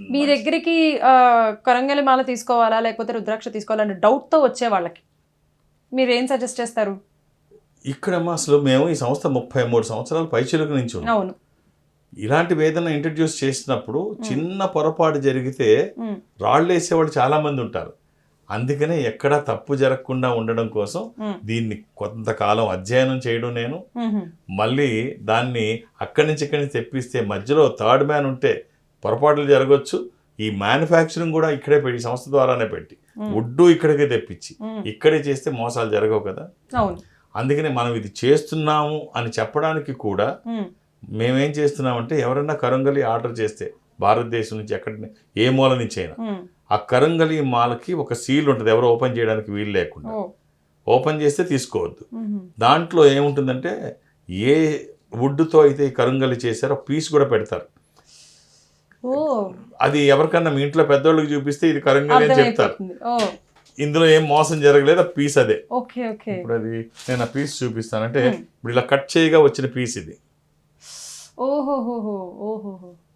మీ దగ్గరికి కరంగలి మాల తీసుకోవాలా లేకపోతే రుద్రాక్ష తీసుకోవాలని డౌట్తో వచ్చే వాళ్ళకి మీరు ఏం సజెస్ట్ చేస్తారు? ఇక్కడమ్మా అసలు మేము ఈ సంస్థ ముప్పై మూడు సంవత్సరాల పైచిలకు నుంచి అవును. ఇలాంటివి ఏదైనా ఇంట్రడ్యూస్ చేసినప్పుడు చిన్న పొరపాటు జరిగితే రాళ్ళు వేసేవాళ్ళు చాలా మంది ఉంటారు. అందుకనే ఎక్కడా తప్పు జరగకుండా ఉండడం కోసం దీన్ని కొంతకాలం అధ్యయనం చేయడం నేను. మళ్ళీ దాన్ని అక్కడి నుంచి ఇక్కడి నుంచి తెప్పిస్తే మధ్యలో థర్డ్ మ్యాన్ ఉంటే పొరపాట్లు జరగవచ్చు ఈ మ్యానుఫ్యాక్చరింగ్ కూడా ఇక్కడే పెట్టి సంస్థ ద్వారానే పెట్టి. వుడ్డు ఇక్కడికే తెప్పించి. ఇక్కడే చేస్తే మోసాలు జరగవు కదా? అందుకనే మనం ఇది చేస్తున్నాము అని చెప్పడానికి కూడా మేమేం. చేస్తున్నామంటే ఎవరైనా కరంగలి ఆర్డర్ చేస్తే భారతదేశం నుంచి ఎక్కడి ఏ మూల నుంచి అయినా ఆ కరంగలి మాలకి ఒక సీల్ ఉంటుంది. ఎవరు ఓపెన్ చేయడానికి వీలు లేకుండా. ఓపెన్ చేస్తే తీసుకోవద్దు. దాంట్లో ఏముంటుందంటే ఏ వుడ్తో అయితే కరంగలి చేశారో పీస్ కూడా పెడతారు. అది ఎవరికన్నా మీ ఇంట్లో పెద్దోళ్ళకి చూపిస్తే ఇది కరంగలి అని చెప్తారు. ఇందులో ఏం మోసం జరగలేదు ఆ పీస్ అదే. Okay okay. ఇప్పుడు అది నేను ఆ పీస్ చూపిస్తానంటే Hmm. ఇప్పుడు ఇలా కట్ చేయగా వచ్చిన పీస్ ఇది.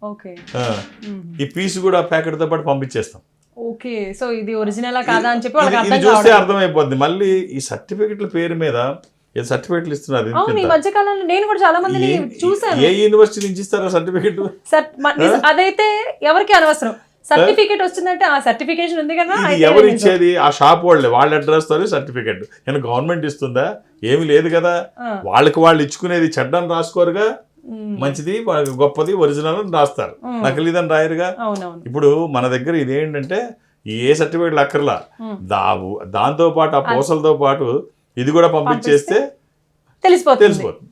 ఓకే. ఈ పీస్ కూడా ప్యాకెట్తో పాటు పంపించేస్తాం. ఓకే సో ఇది ఒరిజినలా కాదా అని చెప్పి చూస్తే అర్థమైపోద్ది. మళ్ళీ ఈ సర్టిఫికెట్ల పేరు మీద ఏదో సర్టిఫికెట్లు ఇస్తున్నారు అవును ఈ. మధ్య కాలంలో నేను కూడా చాలా మందిని చూసాను ఏ యూనివర్సిటీ నుంచి ఇస్తారో సర్టిఫికెట్? అదైతే ఎవరికి అనవసరం. సర్టిఫికేట్ వచ్చిందంటే ఆ సర్టిఫికేషన్ ఉంది కదా ఎవరు ఇచ్చేది? ఆ షాప్ వాళ్ళే వాళ్ళ అడ్రస్ తోనే సర్టిఫికెట్. నేను గవర్నమెంట్ ఇస్తుందా? ఏమీ లేదు కదా. వాళ్ళకి వాళ్ళు ఇచ్చుకునేది చెడ్డని రాసుకోరుగా. మంచిది గొప్పది ఒరిజినల్ అని రాస్తారు. నకిలీదని రాయరుగా. ఇప్పుడు మన దగ్గర ఇదేంటంటే ఏ సర్టిఫికెట్లు అక్కర్లా. దావు దాంతో పాటు ఆ పూసలతో పాటు ఇది కూడా పంపించేస్తే తెలిసిపోతుంది. తెలిసిపోతుంది.